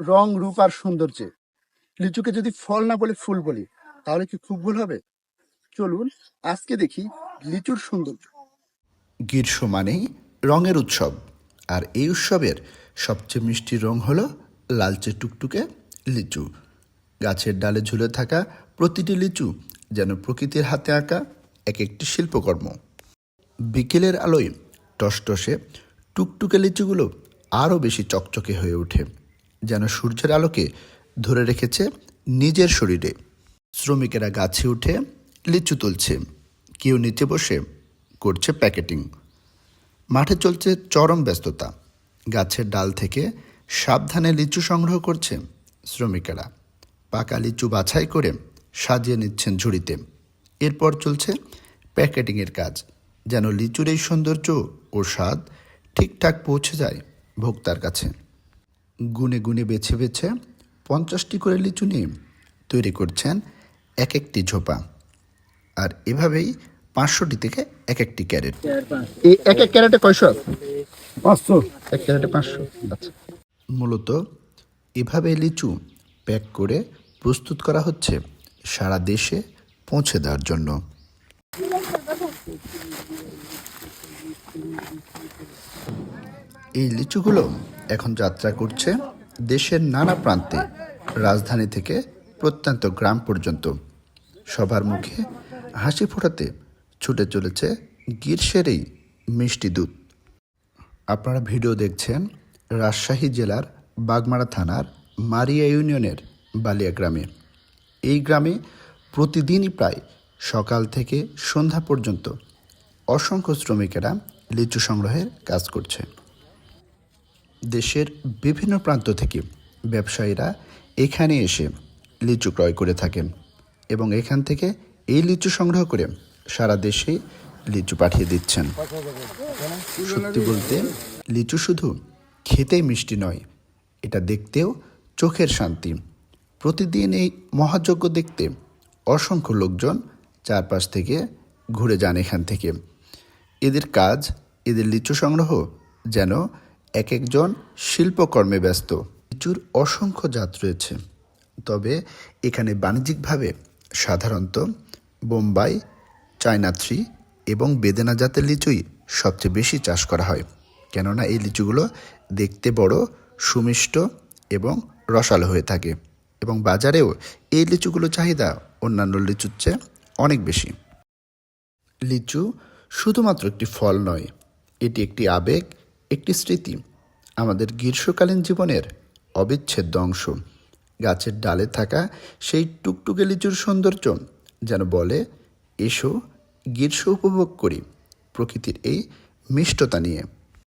রং, রূপ আর সৌন্দর্যে। লিচুকে যদি ফল না বলে ফুল বলি, তাহলে কি খুব ভুল হবে? চলুন, আজকে দেখি লিচুর সৌন্দর্য। গ্রীষ্ম মানেই রঙের উৎসব, আর এই উৎসবের সবচেয়ে মিষ্টি রং হলো লালচে টুকটুকে লিচু। গাছের ডালে ঝুলে থাকা প্রতিটি লিচু যেন প্রকৃতির হাতে আঁকা এক একটি শিল্পকর্ম। বিকেলের আলোয় টসটসে টুকটুকে লিচুগুলো আরও বেশি চকচকে হয়ে ওঠে। যেন সূর্যের আলোকে ধরে রেখেছে নিজের শরীরে। শ্রমিকেরা গাছে উঠে লিচু তুলছে। কেউ নিচে বসে করছে প্যাকেটিং। মাঠে চলছে চরম ব্যস্ততা। গাছের ডাল থেকে সাবধানে লিচু সংগ্রহ করছে শ্রমিকেরা। পাকা লিচু বাছাই করে সাজিয়ে নিচ্ছেন ঝুড়িতে। এরপর চলছে প্যাকেটিংয়ের কাজ। যেন লিচুর এই সৌন্দর্য ও স্বাদ ঠিকঠাক পৌঁছে যায় ভোক্তার কাছে। গুনে গুনে বেছে বেছে পঞ্চাশটি করে লিচু নিয়ে তৈরি করছেন এক একটি ঝোপা। আর এভাবেই পাঁচশোটি থেকে এক একটি ক্যারেট। এই এক এক ক্যারেটে কয়শো? পাঁচশো। এক ক্যারেটে পাঁচশো আচ্ছা। মূলত এভাবে লিচু প্যাক করে প্রস্তুত করা হচ্ছে সারা দেশে পৌঁছে দেওয়ার জন্য। এই লিচুগুলো এখন যাত্রা করছে দেশের নানা প্রান্তে, রাজধানী থেকে প্রত্যন্ত গ্রাম পর্যন্ত। সবার মুখে হাসি ফোটাতে ছুটে চলেছে গ্রীষ্মের এই মিষ্টি দুধ। আপনারা ভিডিও দেখছেন রাজশাহী জেলার বাগমারা থানার মারিয়া ইউনিয়নের বালিয়া গ্রামে। এই গ্রামে প্রতিদিনই প্রায় সকাল থেকে সন্ধ্যা পর্যন্ত অসংখ্য শ্রমিকেরা লিচু সংগ্রহের কাজ করছে। দেশের বিভিন্ন প্রান্ত থেকে ব্যবসায়ীরা এখানে এসে লিচু ক্রয় করে থাকেন এবং এখান থেকে এই লিচু সংগ্রহ করে সারা দেশে লিচু পাঠিয়ে দিচ্ছেন। সত্যি বলতে, লিচু শুধু খেতেই মিষ্টি নয়, এটা দেখতেও চোখের শান্তি। প্রতিদিন এই মহাযজ্ঞ দেখতে অসংখ্য লোকজন চারপাশ থেকে ঘুরে যান এখান থেকে। এদের কাজ, এদের লিচু সংগ্রহ যেন এক একজন শিল্পকর্মে ব্যস্ত। লিচুর অসংখ্য জাত রয়েছে। তবে এখানে বাণিজ্যিকভাবে সাধারণত বোম্বাই, চায়না থ্রি এবং বেদেনা জাতের লিচুই সবচেয়ে বেশি চাষ করা হয়। কেননা এই লিচুগুলো দেখতে বড়, সুমিষ্ট এবং রসালো হয়ে থাকে এবং বাজারেও এই লিচুগুলো চাহিদা অন্যান্য লিচুর চেয়ে অনেক বেশি। লিচু শুধুমাত্র একটি ফল নয়, এটি একটি আবেগ একটি স্মৃতি আমাদের গ্রীষ্মকালীন জীবনের অবিচ্ছেদ্য অংশ। গাছের ডালে থাকা সেই টুকটুকে লিচুর সৌন্দর্য যেন বলে, এসো, গ্রীষ্ম উপভোগ করি প্রকৃতির এই মিষ্টতা নিয়ে।